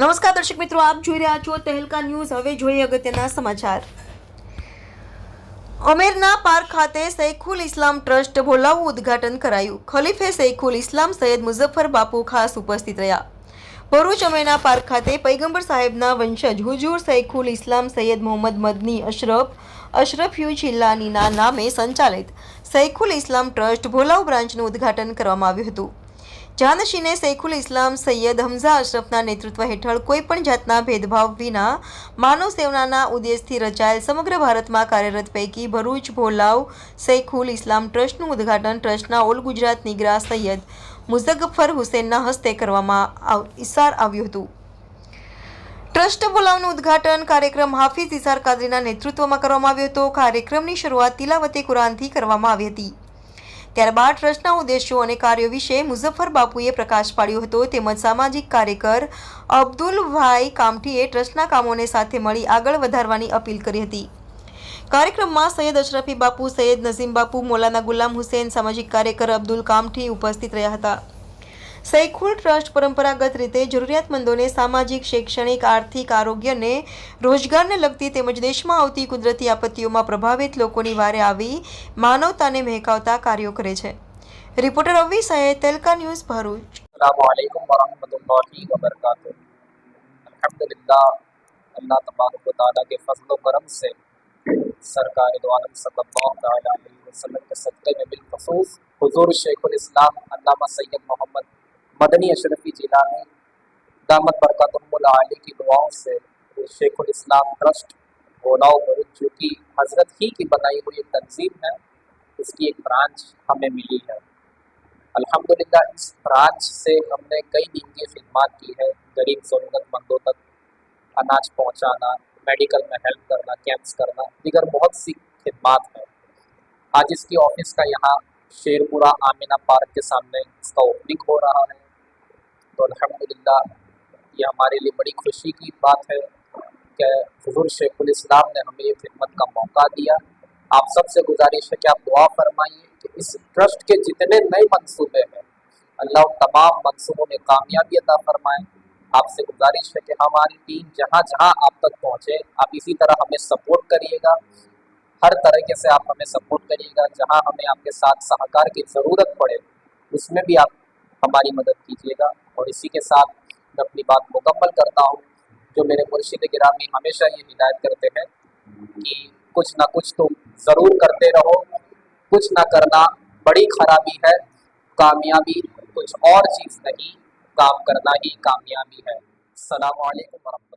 નમસ્કાર દર્શક મિત્રો, આપ જોઈ રહ્યા છો તહેલકા ન્યૂઝ. હવે જોઈએ અગત્યના સમાચાર. અમેરના પાર્ક ખાતે સૈખુલ ઇસ્લામ ટ્રસ્ટ ભોલાવું ઉદ્ઘાટન કરાયું. ખલીફે સૈખુલ ઇસ્લામ સૈયદ મુઝફ્ફર બાપુ ખાસ ઉપસ્થિત રહ્યા. ભરૂચ અમેરના પાર્ક ખાતે પૈગંબર સાહેબના વંશજ હુજુર સૈખુલ ઇસ્લામ સૈયદ મોહમ્મદ મદની અશરફ અશરફયુ જિલ્લાનીના નામે સંચાલિત સૈખુલ ઇસ્લામ ટ્રસ્ટ ભોલાવ બ્રાન્ચનું ઉદ્ઘાટન કરવામાં આવ્યું હતું. જાનશીને સૈખુલ ઇસ્લામ સૈયદ હમઝા અશરફના નેતૃત્વ હેઠળ કોઈપણ જાતના ભેદભાવ વિના માનવ સેવનાના ઉદ્દેશથી રચાયેલ સમગ્ર ભારતમાં કાર્યરત પૈકી ભરૂચ, ભોલાવ, સૈખુલ ઇસ્લામ ટ્રસ્ટનું ઉદ્ઘાટન ટ્રસ્ટના ઓલ ગુજરાત નિગરા સૈયદ મુઝફ્ફર હુસેનના હસ્તે કરવામાં ઇસાર આવ્યું હતું. ટ્રસ્ટ બોલાવનું ઉદ્ઘાટન કાર્યક્રમ હાફિઝ ઇસાર કાદરીના નેતૃત્વમાં કરવામાં આવ્યો હતો. કાર્યક્રમની શરૂઆત તિલાવતે કુરાનથી કરવામાં આવી હતી. ત્યારબાદ ટ્રસ્ટના ઉદ્દેશો અને કાર્યો વિશે મુઝફ્ફર બાપુએ પ્રકાશ પાડ્યો હતો. તેમજ સામાજિક કાર્યકર અબ્દુલભાઈ કામઠીએ ટ્રસ્ટના કામોને સાથે મળી આગળ વધારવાની અપીલ કરી હતી. કાર્યક્રમમાં સૈયદ અશરફી બાપુ, સૈયદ નઝીમ બાપુ, મોલાના ગુલામ હુસેન, સામાજિક કાર્યકર અબ્દુલ કામઠી ઉપસ્થિત રહ્યા હતા. સૈખુલ ટ્રસ્ટ પરંપરાગત રીતે જરૂરિયાતમંદોને સામાજિક શૈક્ષણિક આર્થિક આરોગ્યને રોજગારને લગતી તેમજ દેશમાં આવતી કુદરતી આપત્તિઓમાં પ્રભાવિત લોકોની વારે આવી માનવતાને મહેકાવતા કાર્યો કરે છે રિપોર્ટર રવિ સાહેબ તેલકા ન્યૂઝ ભરૂચ अलैक्म वरहमतुल्लाहि वबरकातुह अल्हम्दुलिल्लाह अल्लाह तबारक व तआला के फजल व करम से सरकार दो आलम सल्लल्लाहु तआला अलैहि वसल्लम के सदक़े में बिलखसूस हुजूर शेखुल इस्लाम अल्लामा सैयद मोहम्मद مدنی اشرفی جیلانی دامت برکات العالی کی دعاؤں سے شیخ الاسلام ٹرسٹ گولاؤ جو کہ حضرت ہی کی بنائی ہوئی ایک تنظیم ہے، اس کی ایک برانچ ہمیں ملی ہے۔ الحمدللہ، اس برانچ سے ہم نے کئی دن کی خدمات کی ہے، غریب ضرورت مندوں تک اناج پہنچانا، میڈیکل میں ہیلپ کرنا، کیمپس کرنا، دیگر بہت سی خدمات ہیں۔ آج اس کی آفس کا یہاں شیر پورہ آمینہ پارک کے سامنے اس کا اوپننگ ہو رہا ہے۔ تو الحمدللہ، یہ ہمارے لیے بڑی خوشی کی بات ہے کہ حضور شیخ الاسلام نے ہمیں یہ خدمت کا موقع دیا۔ آپ سب سے گزارش ہے کہ آپ دعا فرمائیے کہ اس ٹرسٹ کے جتنے نئے منصوبے ہیں، اللہ ان تمام منصوبوں میں کامیابی عطا فرمائیں آپ سے گزارش ہے کہ ہماری ٹیم جہاں جہاں آپ تک پہنچے، آپ اسی طرح ہمیں سپورٹ کریے گا۔ ہر طریقے سے آپ ہمیں سپورٹ کریے گا، جہاں ہمیں آپ کے ساتھ سہاکار کی ضرورت پڑے، اس میں بھی آپ ہماری مدد کیجیے گا۔ اور اسی کے ساتھ میں اپنی بات مکمل کرتا ہوں جو میرے مرشد گرامی ہمیشہ یہ ہدایت کرتے ہیں کہ کچھ نہ کچھ تم ضرور کرتے رہو، کچھ نہ کرنا بڑی خرابی ہے، کامیابی کچھ اور چیز نہیں، کام کرنا ہی کامیابی ہے۔ السلام علیکم ورحمۃ